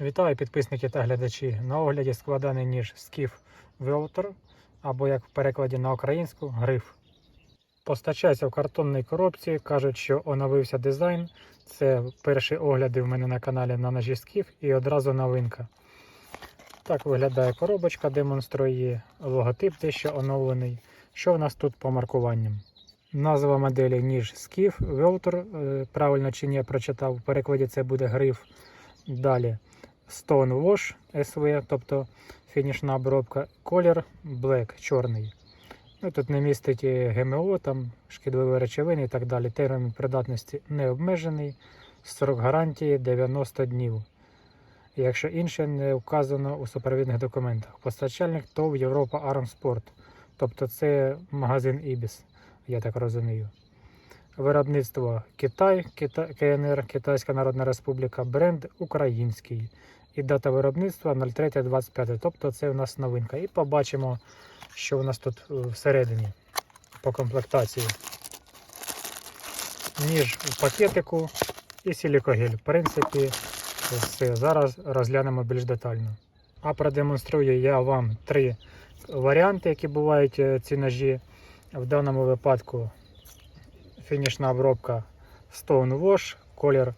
Вітаю підписники та глядачі. На огляді складаний ніж Скіф Велтор, або як в перекладі на українську гриф. Постачається в картонній коробці. Кажуть, що оновився дизайн. Це перші огляди в мене на каналі на ножі Скіф і одразу новинка. Так виглядає коробочка, демонструє логотип, дещо оновлений. Що в нас тут по маркуванням? Назва моделі ніж Скіф Велтор. е, Правильно чи ні, прочитав. В перекладі це буде гриф. Далі Stone Wash SV, тобто фінішна обробка, колір Black, чорний. Ну, Тут не містить ГМО, там шкідливі речовини і так далі. Термін придатності не обмежений, срок гарантії 90 днів. Якщо інше не вказано у супровідних документах. Постачальник ТОВ Європа Армспорт. Тобто це магазин Ібіс, я так розумію. Виробництво Китай, Кита... КНР, Китайська Народна Республіка, бренд український. І дата виробництва 03.25, тобто це у нас новинка. І побачимо, що у нас тут е, всередині по комплектації. Ніж у пакетику і силікогель. В принципі, все. Зараз розглянемо більш детально. А продемонструю я вам три варіанти, які бувають е, ці ножі. В даному випадку фінішна обробка Stone Wash, колір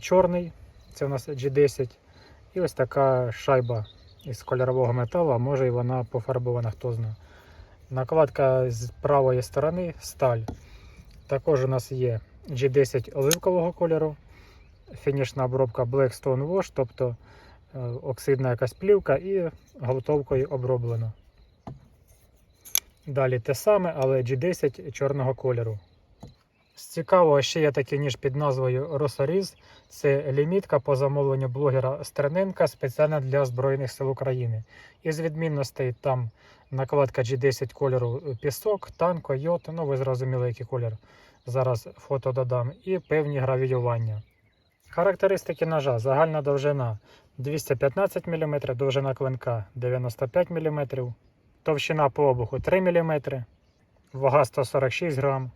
чорний, це у нас G10. І ось така шайба із кольорового металу, а може і вона пофарбована, хто знає. Накладка з правої сторони сталь. Також у нас є G10 оливкового кольору, фінішна обробка Black Stone Wash, тобто е, оксидна якась плівка і голтовкою оброблено. Далі те саме, але G10 чорного кольору. З цікавого ще є такий ніж під назвою Росоріз. Це лімітка по замовленню блогера Стерненка спеціально для Збройних сил України. Із відмінностей там накладка G10 кольору пісок, танко, йод, ну ви зрозуміли, який колір. Зараз фото додам, і певні гравіювання. Характеристики ножа: загальна довжина 215 мм, довжина клинка 95 мм, товщина по обуху 3 мм, вага 146 грам.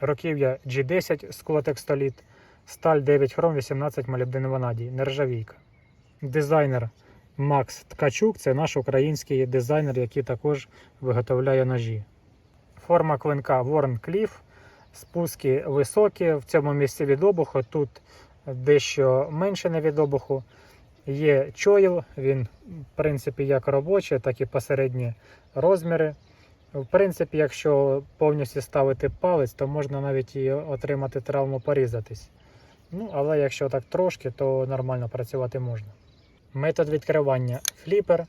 Років'я G10 склотекстоліт, сталь 9 хром 18 молібден ванадій, нержавійка. Дизайнер Макс Ткачук це наш український дизайнер, який також виготовляє ножі. Форма клинка Warn Cliff, спуски високі. В цьому місці від обуху, тут дещо менше не від обуху. Є чоїл, він, в принципі, як робочий, так і посередні розміри. В принципі, якщо повністю ставити палець, то можна навіть і отримати травму порізатись. Ну, але якщо так трошки, то нормально працювати можна. Метод відкривання фліпер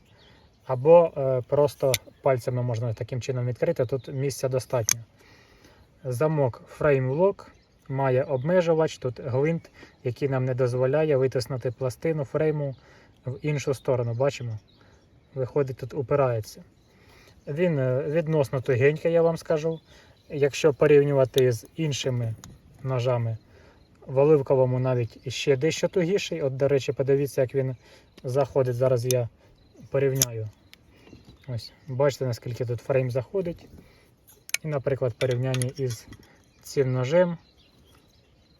або е, просто пальцями можна таким чином відкрити. Тут місця достатньо. Замок FrameLock має обмежувач, тут гвинт, який нам не дозволяє витиснути пластину фрейму в іншу сторону. Бачимо? Виходить, тут упирається. Він е, відносно тугенький, я вам скажу. Якщо порівнювати з іншими ножами, в оливковому навіть іще дещо тугіший. От, до речі, подивіться, як він заходить. Зараз я порівняю. Ось, бачите, наскільки тут фрейм заходить. І, наприклад, в порівнянні із цим ножем.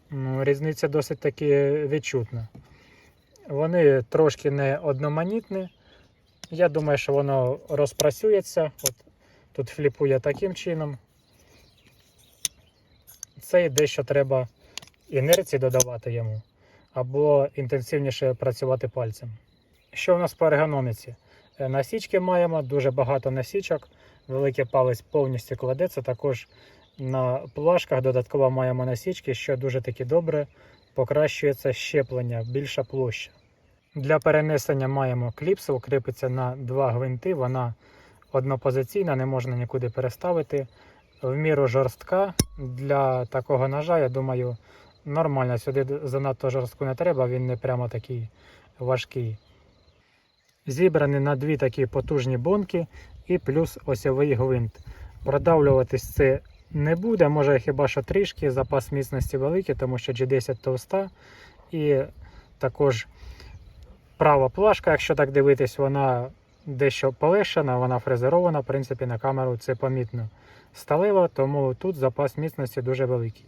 Ну, різниця досить таки відчутна. Вони трошки не одноманітні. Я думаю, що воно розпрацюється. От Тут фліпує таким чином. Це дещо треба інерції додавати йому, або інтенсивніше працювати пальцем. Що в нас по ергономіці? Е, Насічки маємо, дуже багато насічок. Великий палець повністю кладеться. Також на плашках додатково маємо насічки, що дуже таки добре покращується щеплення, більша площа. Для перенесення маємо кліпсу, кріпиться на два гвинти. Вона однопозиційна, не можна нікуди переставити. В міру жорстка. Для такого ножа, я думаю, нормально. Сюди занадто жорстку не треба, він не прямо такий важкий. Зібраний на дві такі потужні бонки і плюс осьовий гвинт. Продавлюватись це не буде, може хіба що трішки, запас міцності великий, тому що G10 товста. І також права плашка, якщо так дивитись, вона дещо полегшена, вона фрезерована, в принципі, на камеру це помітно. Сталева, тому тут запас міцності дуже великий.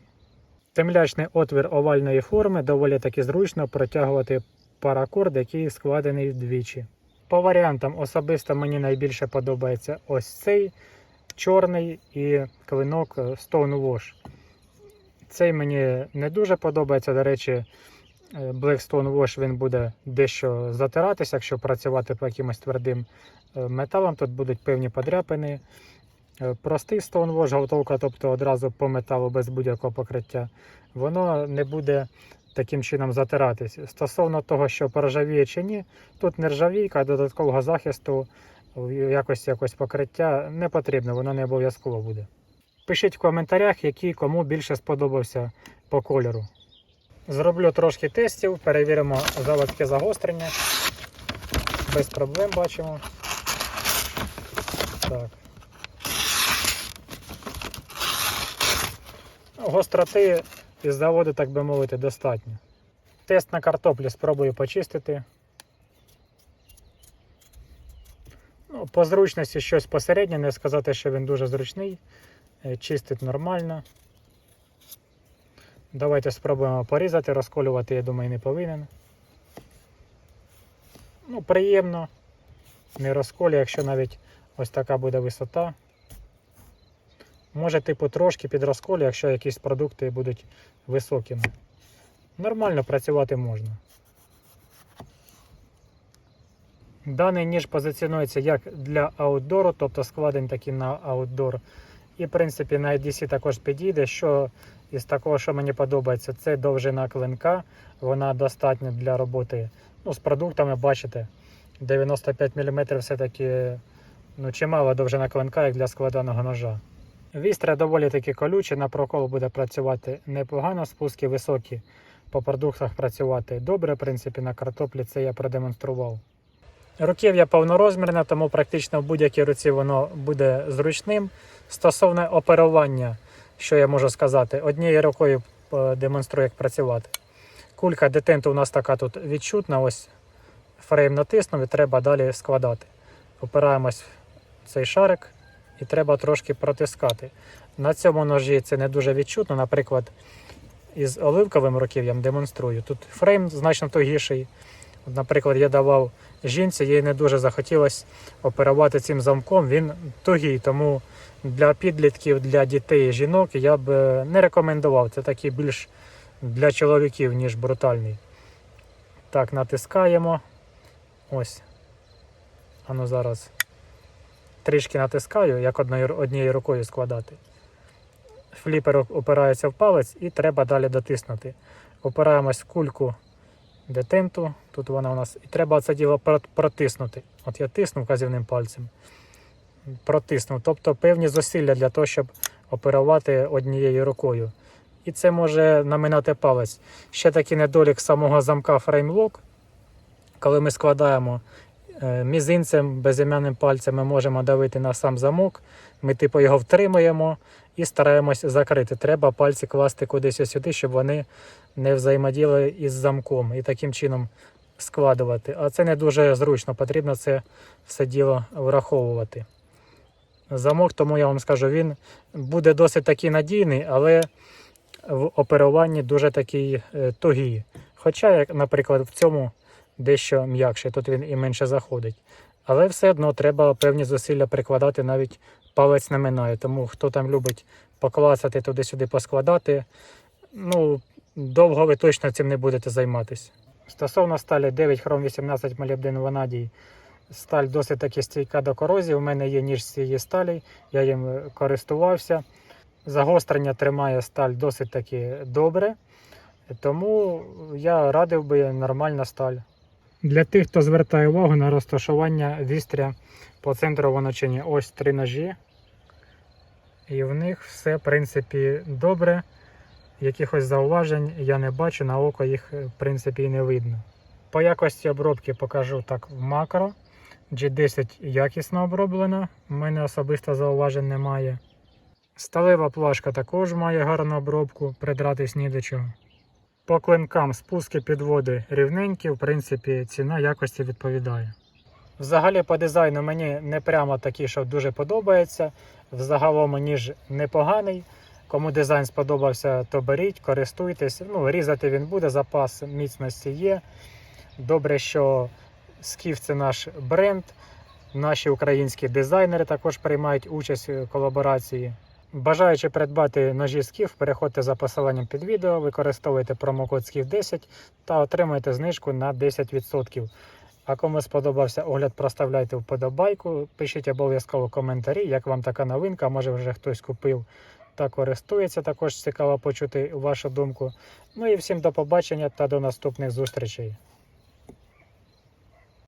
Темлячний отвір овальної форми доволі таки зручно протягувати паракорд, який складений двічі. По варіантам особисто мені найбільше подобається ось цей чорний і клинок е, Stonewash. Цей мені не дуже подобається. До речі, е, Black Stonewash він буде дещо затиратися, якщо працювати по якимось твердим е, металам. Тут будуть певні подряпини. Е, Простий Stonewash, готовка, тобто одразу по металу без будь-якого покриття, воно не буде таким чином затиратись. Стосовно того, що поржавіє чи ні, тут нержавійка, додаткового захисту якості якогось покриття не потрібно, воно не обов'язково буде. Пишіть в коментарях, який кому більше сподобався по кольору. Зроблю трошки тестів, перевіримо заводське загострення. Без проблем бачимо. Так. Гостроти із заводу, так би мовити, достатньо. Тест на картоплі спробую почистити. Ну, по зручності щось посереднє, не сказати, що він дуже зручний. Е, Чистить нормально. Давайте спробуємо порізати, розколювати, я думаю, не повинен. Ну, приємно. Не розколює, якщо навіть ось така буде висота. Може, типу, трошки під розколю, якщо якісь продукти будуть високими. Нормально працювати можна. Даний ніж позиціонується як для аутдору, тобто складень такий на аутдор. І, в принципі, на EDC також підійде. Що із такого, що мені подобається, це довжина клинка. Вона достатня для роботи ну, з продуктами, бачите, 95 мм все-таки ну, чимало довжина клинка, як для складаного ножа. Вістря доволі таки колюче, на прокол буде працювати непогано, спуски високі, по продуктах працювати добре, в принципі, на картоплі це я продемонстрував. Руків'я повнорозмірне, тому практично в будь-якій руці воно буде зручним. Стосовно оперування, що я можу сказати, однією рукою е, демонструю, як працювати. Кулька детенту у нас така тут відчутна, ось фрейм натиснув і треба далі складати. Опираємось в цей шарик і треба трошки протискати. На цьому ножі це не дуже відчутно. Наприклад, із оливковим руків'ям демонструю. Тут фрейм значно тугіший. Наприклад, я давав жінці, їй не дуже захотілося оперувати цим замком. Він тугий, тому для підлітків, для дітей і жінок я б е, не рекомендував. Це такий більш для чоловіків, ніж брутальний. Так, натискаємо. Ось. Ану зараз трішки натискаю, як однією рукою складати. Фліпер опирається в палець і треба далі дотиснути. Опираємось в кульку детенту, тут вона у нас, і треба це діло протиснути. От я тисну вказівним пальцем, протиснув. Тобто певні зусилля для того, щоб оперувати однією рукою. І це може наминати палець. Ще такий недолік самого замка FrameLock, коли ми складаємо е, мізинцем, безім'яним пальцем, ми можемо давити на сам замок. Ми типу його втримуємо і стараємось закрити. Треба пальці класти кудись сюди, щоб вони не взаємодіяли із замком і таким чином складувати. А це не дуже зручно, потрібно це все діло враховувати. Замок, тому я вам скажу, він буде досить такий надійний, але в оперуванні дуже такий е, тугий. Хоча, як, наприклад, в цьому дещо м'якше, тут він і менше заходить. Але все одно треба певні зусилля прикладати, навіть палець не минає. Тому хто там любить поклацати туди-сюди, поскладати, ну, довго ви точно цим не будете займатися. Стосовно сталі 9 хром 18 молібден ванадій, сталь досить таки стійка до корозії. У мене є ніж з цієї сталі, я їм е, користувався. Загострення тримає сталь досить таки добре, тому я радив би нормальна сталь. Для тих, хто звертає увагу на розташування вістря по центру воночині, ось три ножі. І в них все, в принципі, добре. Якихось зауважень я не бачу, на око їх, е, в принципі, і не видно. По якості обробки покажу так в макро. G10 якісно оброблена, у мене особисто зауважень немає. Сталева плашка також має гарну обробку, придратись ні до чого. По клинкам спуски підводи рівненькі, в принципі, ціна якості відповідає. Взагалі по дизайну мені не прямо такий, що дуже подобається. Взагалом ніж непоганий. Кому дизайн сподобався, то беріть, користуйтесь. Ну, різати він буде, запас міцності є. Добре, що Скіф це наш бренд. Наші українські дизайнери також приймають участь у колаборації. Бажаючи придбати ножі Скіф, переходьте за посиланням під відео, використовуйте промокод скіф 10 та отримайте знижку на 10%. А кому сподобався огляд, проставляйте вподобайку, пишіть обов'язково коментарі, як вам така новинка, може вже хтось купив та користується. Також цікаво почути вашу думку. Ну і всім до побачення та до наступних зустрічей.